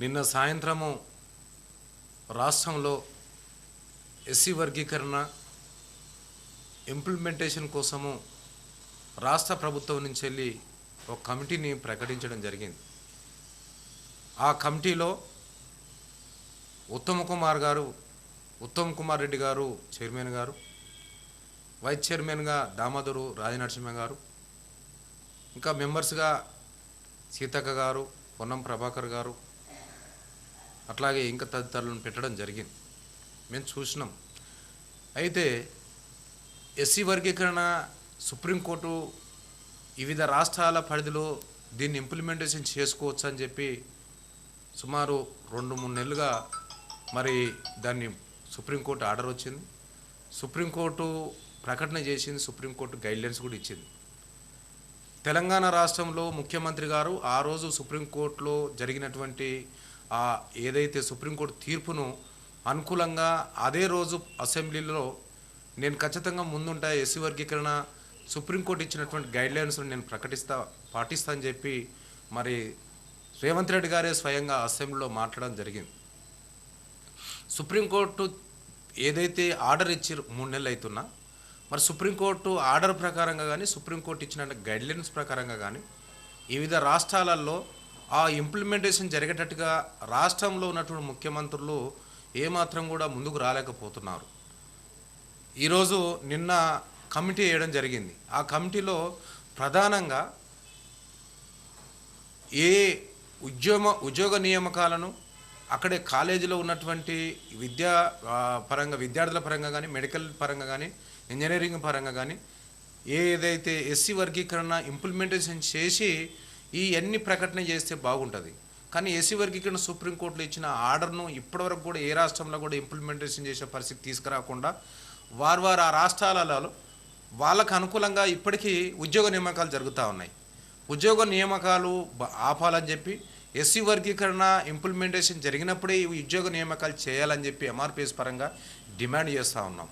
నిన్న సాయంత్రము రాష్ట్రంలో ఎస్సీ వర్గీకరణ ఇంప్లిమెంటేషన్ కోసము రాష్ట్ర ప్రభుత్వం నుంచి వెళ్ళి ఒక కమిటీని ప్రకటించడం జరిగింది. ఆ కమిటీలో ఉత్తమ్ కుమార్ గారు ఉత్తమ్ కుమార్ రెడ్డి గారు చైర్మన్ గారు వైస్ చైర్మన్గా దామోదరు రాజనరసింహ గారు ఇంకా మెంబర్స్గా సీతక్క గారు పొన్నం ప్రభాకర్ గారు అట్లాగే ఇంకా తదితరులను పెట్టడం జరిగింది. మేము చూసినాం. అయితే ఎస్సీ వర్గీకరణ సుప్రీంకోర్టు వివిధ రాష్ట్రాల పరిధిలో దీన్ని ఇంప్లిమెంటేషన్ చేసుకోవచ్చు అని చెప్పి సుమారు రెండు మూడు నెలలుగా మరి దాన్ని సుప్రీంకోర్టు ఆర్డర్ వచ్చింది. సుప్రీంకోర్టు ప్రకటన చేసింది సుప్రీంకోర్టు గైడ్లైన్స్ కూడా ఇచ్చింది. తెలంగాణ రాష్ట్రంలో ముఖ్యమంత్రి గారు ఆ రోజు సుప్రీంకోర్టులో జరిగినటువంటి ఆ ఏదైతే సుప్రీంకోర్టు తీర్పును అనుకూలంగా అదే రోజు అసెంబ్లీలో నేను ఖచ్చితంగా ముందుంటా ఎస్సీ వర్గీకరణ సుప్రీంకోర్టు ఇచ్చినటువంటి గైడ్లైన్స్ నేను ప్రకటిస్తా పాటిస్తా అని చెప్పి మరి రేవంత్ రెడ్డి గారే స్వయంగా అసెంబ్లీలో మాట్లాడడం జరిగింది. సుప్రీంకోర్టు ఏదైతే ఆర్డర్ ఇచ్చి మూడు నెలలు అవుతున్నా మరి సుప్రీంకోర్టు ఆర్డర్ ప్రకారంగా కానీ సుప్రీంకోర్టు ఇచ్చిన గైడ్లైన్స్ ప్రకారంగా కానీ వివిధ రాష్ట్రాలలో ఆ ఇంప్లిమెంటేషన్ జరిగేటట్టుగా రాష్ట్రంలో ఉన్నటువంటి ముఖ్యమంత్రులు ఏమాత్రం కూడా ముందుకు రాలేకపోతున్నారు. ఈరోజు నిన్న కమిటీ వేయడం జరిగింది. ఆ కమిటీలో ప్రధానంగా ఏ ఉద్యోగ ఉద్యోగ నియామకాలను అక్కడే కాలేజీలో ఉన్నటువంటి విద్యా పరంగా విద్యార్థుల పరంగా కానీ మెడికల్ పరంగా కానీ ఇంజనీరింగ్ పరంగా కానీ ఏదైతే ఎస్సీ వర్గీకరణ ఇంప్లిమెంటేషన్ చేసి ఈ అన్ని ప్రకటన చేస్తే బాగుంటుంది? కానీ ఎస్సీ వర్గీకరణ సుప్రీంకోర్టులో ఇచ్చిన ఆర్డర్ను ఇప్పటివరకు కూడా ఏ రాష్ట్రంలో కూడా ఇంప్లిమెంటేషన్ చేసే పరిస్థితి తీసుకురాకుండా వారు వారు ఆ రాష్ట్రాలలో వాళ్ళకు అనుకూలంగా ఇప్పటికీ ఉద్యోగ నియామకాలు జరుగుతూ ఉన్నాయి. ఉద్యోగ నియామకాలు ఆపాలని చెప్పి ఎస్సీ వర్గీకరణ ఇంప్లిమెంటేషన్ జరిగినప్పుడే ఈ ఉద్యోగ నియామకాలు చేయాలని చెప్పి ఎంఆర్పిఎస్ పరంగా డిమాండ్ చేస్తూ ఉన్నాం.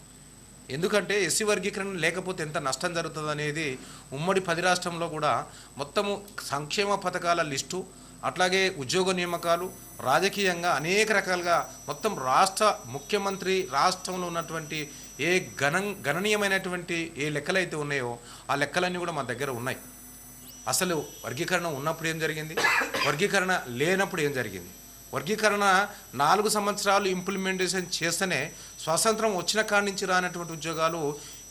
ఎందుకంటే ఎస్సీ వర్గీకరణ లేకపోతే ఎంత నష్టం జరుగుతుంది అనేది ఉమ్మడి పది రాష్ట్రంలో కూడా మొత్తము సంక్షేమ పథకాల లిస్టు అట్లాగే ఉద్యోగ నియామకాలు రాజకీయంగా అనేక రకాలుగా మొత్తం రాష్ట్ర ముఖ్యమంత్రి రాష్ట్రంలో ఉన్నటువంటి ఏ గణం గణనీయమైనటువంటి ఏ లెక్కలైతే ఉన్నాయో ఆ లెక్కలన్నీ కూడా మా దగ్గర ఉన్నాయి. అసలు వర్గీకరణ ఉన్నప్పుడు ఏం జరిగింది? వర్గీకరణ లేనప్పుడు ఏం జరిగింది? వర్గీకరణ నాలుగు సంవత్సరాలు ఇంప్లిమెంటేషన్ చేస్తేనే స్వాతంత్రం వచ్చిన కాడి నుంచి రానటువంటి ఉద్యోగాలు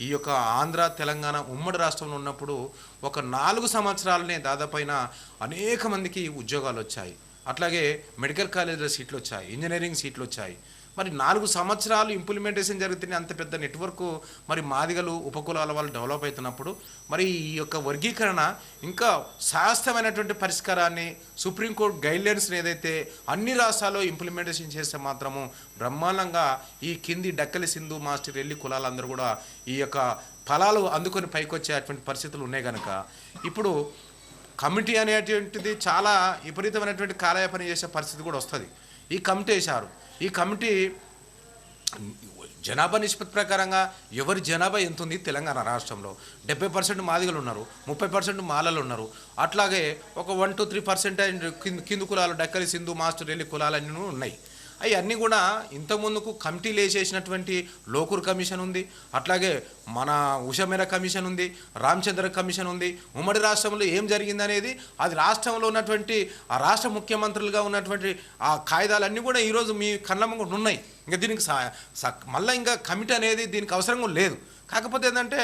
ఈ యొక్క ఆంధ్ర తెలంగాణ ఉమ్మడి రాష్ట్రంలో ఉన్నప్పుడు ఒక నాలుగు సంవత్సరాలనే దాదాపైన అనేక మందికి ఉద్యోగాలు వచ్చాయి. అట్లాగే మెడికల్ కాలేజీలో సీట్లు వచ్చాయి ఇంజనీరింగ్ సీట్లు వచ్చాయి. మరి నాలుగు సంవత్సరాలు ఇంప్లిమెంటేషన్ జరుగుతున్నాయి అంత పెద్ద నెట్వర్క్ మరి మాదిగలు ఉపకులాల వాళ్ళు డెవలప్ అవుతున్నప్పుడు మరి ఈ యొక్క వర్గీకరణ ఇంకా శాస్త్రమైనటువంటి పరిష్కారాన్ని సుప్రీంకోర్టు గైడ్లైన్స్ని ఏదైతే అన్ని రాష్ట్రాల్లో ఇంప్లిమెంటేషన్ చేస్తే మాత్రము బ్రహ్మాండంగా ఈ కింది డక్కలి సింధు మాస్టర్ వెళ్ళి కులాలందరూ కూడా ఈ యొక్క ఫలాలు అందుకొని పైకొచ్చేటువంటి పరిస్థితులు ఉన్నాయి కనుక ఇప్పుడు కమిటీ అనేటువంటిది చాలా విపరీతమైనటువంటి కాలయాపన చేసే పరిస్థితి కూడా వస్తుంది. ఈ కమిటీ వేశారు. ఈ కమిటీ జనాభా నిష్పత్తి ప్రకారంగా ఎవరి జనాభా ఎంత ఉంది తెలంగాణ రాష్ట్రంలో? డెబ్బై పర్సెంట్ మాదిగలు ఉన్నారు ముప్పై పర్సెంట్ మాలలు ఉన్నారు. అట్లాగే ఒక వన్ టు త్రీ పర్సెంట్ కింద కింది కులాలు డక్కలి సింధు మాస్టర్ వెళ్ళి కులాలన్నీ ఉన్నాయి. అవన్నీ కూడా ఇంతకుముందుకు కమిటీలు వేసేసినటువంటి లోకూర్ కమిషన్ ఉంది అట్లాగే మన ఉషమేర కమిషన్ ఉంది రామచంద్ర కమిషన్ ఉంది. ఉమ్మడి రాష్ట్రంలో ఏం జరిగిందనేది అది రాష్ట్రంలో ఉన్నటువంటి ఆ రాష్ట్ర ముఖ్యమంత్రులుగా ఉన్నటువంటి ఆ కాయిదాలన్నీ కూడా ఈరోజు మీ కళ్ళ ముందు ఉన్నాయి. ఇంకా దీనికి మళ్ళీ ఇంకా కమిటీ అనేది దీనికి అవసరం కూడా లేదు. కాకపోతే ఏంటంటే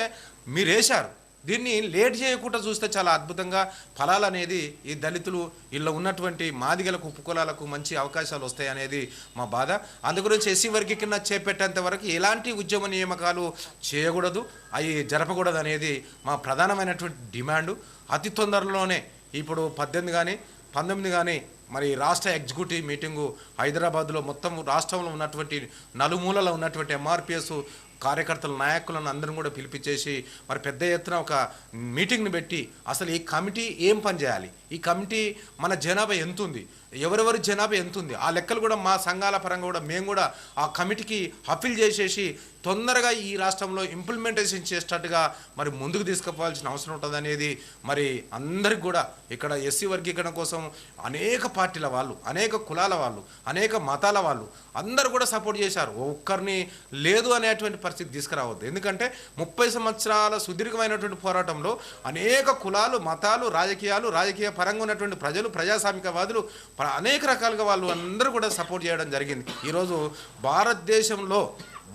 మీరు వేశారు. దీన్ని లేట్ చేయకుండా చూస్తే చాలా అద్భుతంగా ఫలాలు అనేది ఈ దళితులు ఇలా ఉన్నటువంటి మాదిగలకు ఉపకులాలకు మంచి అవకాశాలు వస్తాయి అనేది మా బాధ. అందుగురించి ఎస్సీ వర్గీ కింద చేపెట్టేంత వరకు ఎలాంటి ఉద్యమ నియామకాలు చేయకూడదు అవి జరపకూడదు అనేది మా ప్రధానమైనటువంటి డిమాండు. అతి తొందరలోనే ఇప్పుడు పద్దెనిమిది కానీ పంతొమ్మిది కానీ మరి రాష్ట్ర ఎగ్జిక్యూటివ్ మీటింగు హైదరాబాద్లో మొత్తం రాష్ట్రంలో ఉన్నటువంటి నలుమూలలో ఉన్నటువంటి ఎంఆర్పిఎస్ కార్యకర్తల నాయకులను అందరం కూడా పిలిపించేసి మరి పెద్ద ఎత్తున ఒక మీటింగ్ని పెట్టి అసలు ఈ కమిటీ ఏం పని చేయాలి? ఈ కమిటీ మన జనాభా ఎంత ఉంది? ఎవరెవరి జనాభా ఎంత ఉంది? ఆ లెక్కలు కూడా మా సంఘాల పరంగా కూడా మేము కూడా ఆ కమిటీకి అప్పీల్ చేసేసి తొందరగా ఈ రాష్ట్రంలో ఇంప్లిమెంటేషన్ చేసేటట్టుగా మరి ముందుకు తీసుకుపోవాల్సిన అవసరం ఉంటుందనేది మరి అందరికి కూడా ఇక్కడ ఎస్సీ వర్గీకరణ కోసం అనేక పార్టీల వాళ్ళు అనేక కులాల వాళ్ళు అనేక మతాల వాళ్ళు అందరూ కూడా సపోర్ట్ చేశారు. ఒక్కరిని లేదు అనేటువంటి పరిస్థితి తీసుకురావద్దు. ఎందుకంటే ముప్పై సంవత్సరాల సుదీర్ఘమైనటువంటి పోరాటంలో అనేక కులాలు మతాలు రాజకీయాలు రాజకీయ పరంగా ఉన్నటువంటి ప్రజలు ప్రజాస్వామికవాదులు అనేక రకాలుగా వాళ్ళు అందరూ కూడా సపోర్ట్ చేయడం జరిగింది. ఈరోజు భారతదేశంలో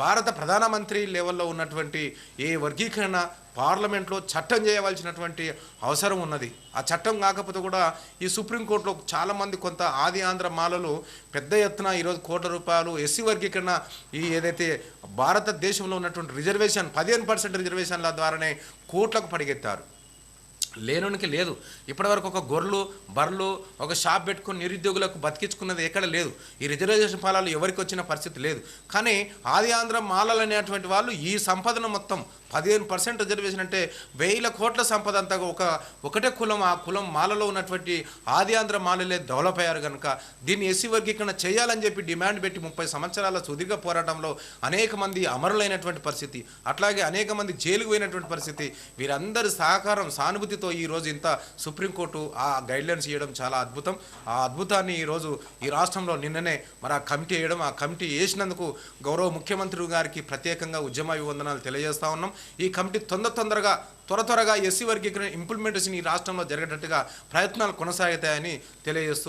భారత ప్రధానమంత్రి లెవెల్లో ఉన్నటువంటి ఏ వర్గీకరణ పార్లమెంట్లో చట్టం చేయవలసినటువంటి అవసరం ఉన్నది. ఆ చట్టం కాకపోతే కూడా ఈ సుప్రీంకోర్టులో చాలామంది కొంత ఆది ఆంధ్ర మాలలు పెద్ద ఎత్తున ఈరోజు కోట్ల రూపాయలు ఎస్సీ వర్గీకరణ ఈ ఏదైతే భారతదేశంలో ఉన్నటువంటి రిజర్వేషన్ పదిహేను పర్సెంట్ రిజర్వేషన్ల ద్వారానే కోట్లకు పడిగెత్తారు. లేనునికి లేదు. ఇప్పటివరకు ఒక గొర్రెలు బర్రెలు ఒక షాప్ పెట్టుకుని నిరుద్యోగులకు బతికించుకున్నది ఎక్కడ లేదు. ఈ రిజర్వేషన్ ఫలాలు ఎవరికి వచ్చిన పరిస్థితి లేదు. కానీ ఆది ఆంధ్ర మాలలు అనేటువంటి వాళ్ళు ఈ సంపదను మొత్తం పదిహేను పర్సెంట్ రిజర్వేషన్ అంటే వేల కోట్ల సంపద అంతా ఒక ఒకటే కులం ఆ కులం మాలలో ఉన్నటువంటి ఆది ఆంధ్ర మాలలే డెవలప్ అయ్యారు కనుక దీన్ని ఎస్సీ వర్గీకరణ చేయాలని చెప్పి డిమాండ్ పెట్టి ముప్పై సంవత్సరాల సుదీర్ఘ పోరాటంలో అనేక మంది అమరులైనటువంటి పరిస్థితి అట్లాగే అనేక మంది జైలుకు పోయినటువంటి పరిస్థితి వీరందరి సహకారం సానుభూతితో ఈరోజు ఇంత సుప్రీంకోర్టు ఆ గైడ్లైన్స్ ఇవ్వడం చాలా అద్భుతం. ఆ అద్భుతాన్ని ఈరోజు ఈ రాష్ట్రంలో నిన్ననే మరి ఆ కమిటీ వేయడం ఆ కమిటీ వేసినందుకు గౌరవ ముఖ్యమంత్రి గారికి ప్రత్యేకంగా ఉద్యమ అభివందనాలు తెలియజేస్తా ఉన్నాం. ఈ కమిటీ తొందర తొందరగా త్వర త్వరగా ఎస్సీ వర్గీకరణ ఇంప్లిమెంటేషన్ ఈ రాష్ట్రంలో జరిగేటట్టుగా ప్రయత్నాలు కొనసాగుతాయని తెలియజేస్తూ